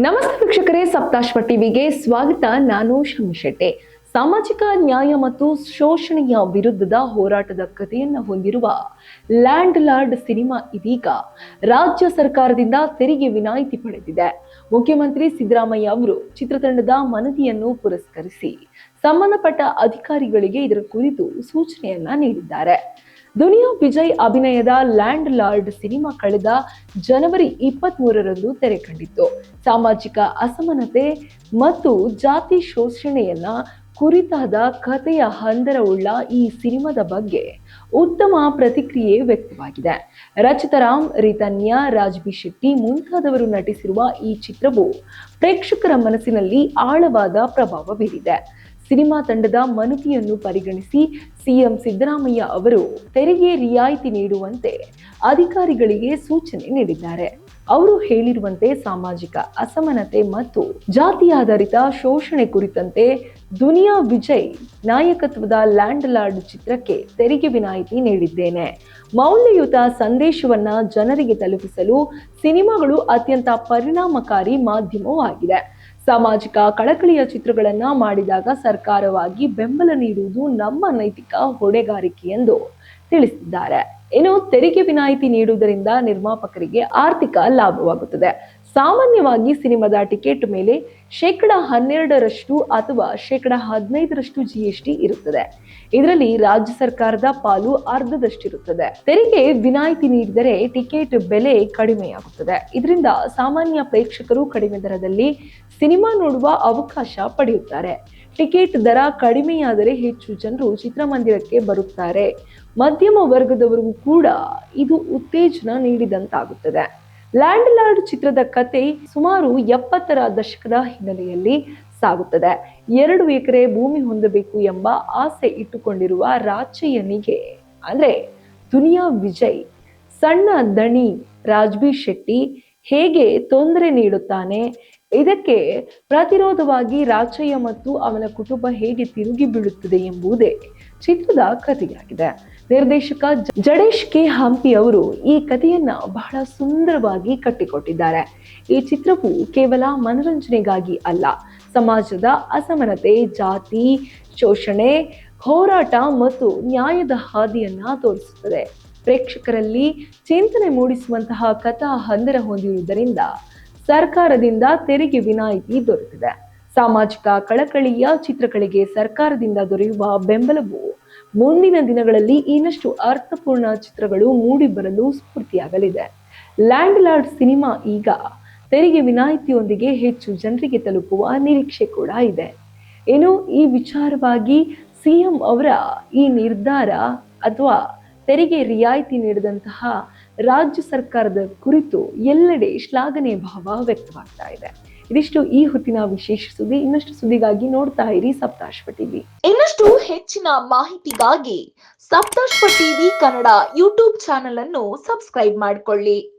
ನಮಸ್ತೆ ವೀಕ್ಷಕರೇ, ಸಪ್ತಾಶ್ವ ಟಿವಿಗೆ ಸ್ವಾಗತ. ನಾನು ಶೆಟ್ಟೆ. ಸಾಮಾಜಿಕ ನ್ಯಾಯ ಮತ್ತು ಶೋಷಣೆಯ ವಿರುದ್ಧದ ಹೋರಾಟದ ಕಥೆಯನ್ನು ಹೊಂದಿರುವ ಲ್ಯಾಂಡ್ ಲಾರ್ಡ್ ಸಿನಿಮಾ ಇದೀಗ ರಾಜ್ಯ ಸರ್ಕಾರದಿಂದ ತೆರಿಗೆ ವಿನಾಯಿತಿ ಪಡೆದಿದೆ. ಮುಖ್ಯಮಂತ್ರಿ ಸಿದ್ದರಾಮಯ್ಯ ಅವರು ಚಿತ್ರತಂಡದ ಮನವಿಯನ್ನು ಪುರಸ್ಕರಿಸಿ, ಸಂಬಂಧಪಟ್ಟ ಅಧಿಕಾರಿಗಳಿಗೆ ಇದರ ಕುರಿತು ಸೂಚನೆಯನ್ನ ನೀಡಿದ್ದಾರೆ. ದುನಿಯಾ ವಿಜಯ್ ಅಭಿನಯದ ಲ್ಯಾಂಡ್ ಲಾರ್ಡ್ ಸಿನಿಮಾ ಕಳೆದ ಜನವರಿ ಇಪ್ಪತ್ತ್ ಮೂರರಂದು ತೆರೆ ಕಂಡಿತ್ತು. ಸಾಮಾಜಿಕ ಅಸಮಾನತೆ ಮತ್ತು ಜಾತಿ ಶೋಷಣೆಯನ್ನ ಕುರಿತಾದ ಕಥೆಯ ಹಂದರವುಳ್ಳ ಈ ಸಿನಿಮಾದ ಬಗ್ಗೆ ಉತ್ತಮ ಪ್ರತಿಕ್ರಿಯೆ ವ್ಯಕ್ತವಾಗಿದೆ. ರಚಿತಾರಾಮ್, ರಿತನ್ಯ, ರಾಜ್ಬಿ ಶೆಟ್ಟಿ ಮುಂತಾದವರು ನಟಿಸಿರುವ ಈ ಚಿತ್ರವು ಪ್ರೇಕ್ಷಕರ ಮನಸ್ಸಿನಲ್ಲಿ ಆಳವಾದ ಪ್ರಭಾವ ಬೀರಿದೆ ಸಿನಿಮಾ ತಂಡದ ಮನವಿಯನ್ನು ಪರಿಗಣಿಸಿ ಸಿಎಂ ಸಿದ್ದರಾಮಯ್ಯ ಅವರು ತೆರಿಗೆ ರಿಯಾಯಿತಿ ನೀಡುವಂತೆ ಅಧಿಕಾರಿಗಳಿಗೆ ಸೂಚನೆ ನೀಡಿದ್ದಾರೆ. ಅವರು ಹೇಳಿರುವಂತೆ ಸಾಮಾಜಿಕ ಅಸಮಾನತೆ ಮತ್ತು ಜಾತಿಯಾಧಾರಿತ ಶೋಷಣೆ ಕುರಿತಂತೆ ದುನಿಯಾ ವಿಜಯ್ ನಾಯಕತ್ವದ ಲ್ಯಾಂಡ್ ಲಾರ್ಡ್ ಚಿತ್ರಕ್ಕೆ ತೆರಿಗೆ ವಿನಾಯಿತಿ ನೀಡಿದ್ದೇನೆ. ಮೌಲ್ಯಯುತ ಸಂದೇಶವನ್ನ ಜನರಿಗೆ ತಲುಪಿಸಲು ಸಿನಿಮಾಗಳು ಅತ್ಯಂತ ಪರಿಣಾಮಕಾರಿ ಮಾಧ್ಯಮವಾಗಿದೆ. ಸಾಮಾಜಿಕ ಕಳಕಳಿಯ ಚಿತ್ರಗಳನ್ನ ಮಾಡಿದಾಗ ಸರ್ಕಾರವಾಗಿ ಬೆಂಬಲ ನೀಡುವುದು ನಮ್ಮ ನೈತಿಕ ಹೊಣೆಗಾರಿಕೆ ಎಂದು ತಿಳಿಸಿದ್ದಾರೆ. ಇನ್ನು ತೆರಿಗೆ ವಿನಾಯಿತಿ ನೀಡುವುದರಿಂದ ನಿರ್ಮಾಪಕರಿಗೆ ಆರ್ಥಿಕ ಲಾಭವಾಗುತ್ತದೆ. ಸಾಮಾನ್ಯವಾಗಿ ಸಿನಿಮಾದ ಟಿಕೆಟ್ ಮೇಲೆ ಶೇಕಡ ಹನ್ನೆರಡರಷ್ಟು ಅಥವಾ ಶೇಕಡ ಹದಿನೈದರಷ್ಟು ಜಿಎಸ್ಟಿ ಇರುತ್ತದೆ. ಇದರಲ್ಲಿ ರಾಜ್ಯ ಸರ್ಕಾರದ ಪಾಲು ಅರ್ಧದಷ್ಟಿರುತ್ತದೆ. ತೆರಿಗೆ ವಿನಾಯಿತಿ ನೀಡಿದರೆ ಟಿಕೆಟ್ ಬೆಲೆ ಕಡಿಮೆಯಾಗುತ್ತದೆ. ಇದರಿಂದ ಸಾಮಾನ್ಯ ಪ್ರೇಕ್ಷಕರು ಕಡಿಮೆ ದರದಲ್ಲಿ ಸಿನಿಮಾ ನೋಡುವ ಅವಕಾಶ ಪಡೆಯುತ್ತಾರೆ. ಟಿಕೆಟ್ ದರ ಕಡಿಮೆಯಾದರೆ ಹೆಚ್ಚು ಜನರು ಚಿತ್ರಮಂದಿರಕ್ಕೆ ಬರುತ್ತಾರೆ. ಮಧ್ಯಮ ವರ್ಗದವರಿಗೂ ಕೂಡ ಇದು ಉತ್ತೇಜನ ನೀಡಿದಂತಾಗುತ್ತದೆ. ಲ್ಯಾಂಡ್ ಲಾರ್ಡ್ ಚಿತ್ರದ ಕತೆ ಸುಮಾರು ಎಪ್ಪತ್ತರ ದಶಕದ ಹಿನ್ನೆಲೆಯಲ್ಲಿ ಸಾಗುತ್ತದೆ. ಎರಡು ಎಕರೆ ಭೂಮಿ ಹೊಂದಬೇಕು ಎಂಬ ಆಸೆ ಇಟ್ಟುಕೊಂಡಿರುವ ರಾಚಯ್ಯನಿಗೆ ಅಂದ್ರೆ ದುನಿಯಾ ವಿಜಯ್, ಸಣ್ಣ ದಣಿ ರಾಜ್ಬಿ ಶೆಟ್ಟಿ ಹೇಗೆ ತೊಂದರೆ ನೀಡುತ್ತಾನೆ, ಇದಕ್ಕೆ ಪ್ರತಿರೋಧವಾಗಿ ರಾಚಯ್ಯ ಮತ್ತು ಅವನ ಕುಟುಂಬ ಹೇಗೆ ತಿರುಗಿ ಬೀಳುತ್ತದೆ ಎಂಬುದೇ ಚಿತ್ರದ ಕಥೆಯಾಗಿದೆ. ನಿರ್ದೇಶಕ ಜಡೇಶ್ ಕೆ. ಹಂಪಿ ಅವರು ಈ ಕಥೆಯನ್ನ ಬಹಳ ಸುಂದರವಾಗಿ ಕಟ್ಟಿಕೊಟ್ಟಿದ್ದಾರೆ. ಈ ಚಿತ್ರವು ಕೇವಲ ಮನರಂಜನೆಗಾಗಿ ಅಲ್ಲ, ಸಮಾಜದ ಅಸಮಾನತೆ ಜಾತಿ, ಶೋಷಣೆ, ಹೋರಾಟ ಮತ್ತು ನ್ಯಾಯದ ಹಾದಿಯನ್ನ ತೋರಿಸುತ್ತದೆ. ಪ್ರೇಕ್ಷಕರಲ್ಲಿ ಚಿಂತನೆ ಮೂಡಿಸುವಂತಹ ಕಥಾ ಹಂದರ ಹೊಂದಿರುವುದರಿಂದ ಸರ್ಕಾರದಿಂದ ತೆರಿಗೆ ವಿನಾಯಿತಿ ದೊರೆತಿದೆ. ಸಾಮಾಜಿಕ ಕಳಕಳಿಯ ಚಿತ್ರಗಳಿಗೆ ಸರ್ಕಾರದಿಂದ ದೊರೆಯುವ ಬೆಂಬಲವು ಮುಂದಿನ ದಿನಗಳಲ್ಲಿ ಇನ್ನಷ್ಟು ಅರ್ಥಪೂರ್ಣ ಚಿತ್ರಗಳು ಮೂಡಿಬರಲು ಸ್ಫೂರ್ತಿಯಾಗಲಿದೆ. ಲ್ಯಾಂಡ್ ಲಾರ್ಡ್ ಸಿನಿಮಾ ಈಗ ತೆರಿಗೆ ವಿನಾಯಿತಿಯೊಂದಿಗೆ ಹೆಚ್ಚು ಜನರಿಗೆ ತಲುಪುವ ನಿರೀಕ್ಷೆ ಕೂಡ ಇದೆ. ಏನು, ಈ ವಿಚಾರವಾಗಿ ಸಿಎಂ ಅವರ ಈ ನಿರ್ಧಾರ ಅಥವಾ ತೆರಿಗೆ ರಿಯಾಯಿತಿ ನೀಡಿದಂತಹ ರಾಜ್ಯ ಸರ್ಕಾರದ ಕುರಿತು ಎಲ್ಲೆಡೆ ಶ್ಲಾಘನೆ ಭಾವ ವ್ಯಕ್ತವಾಗ್ತಾ ಇದೆ. ಇದಿಷ್ಟು ಈ ಹೊತ್ತಿನ ವಿಶೇಷ ಸುದ್ದಿ. ಇನ್ನಷ್ಟು ಸುದ್ದಿಗಾಗಿ ನೋಡ್ತಾ ಇರಿ ಸಪ್ತಾಶ್ವ ಟಿವಿ. ಇನ್ನಷ್ಟು ಹೆಚ್ಚಿನ ಮಾಹಿತಿಗಾಗಿ Saptashwa TV Kannada YouTube channel ಅನ್ನು ಸಬ್ಸ್ಕ್ರೈಬ್ ಮಾಡಿಕೊಳ್ಳಿ.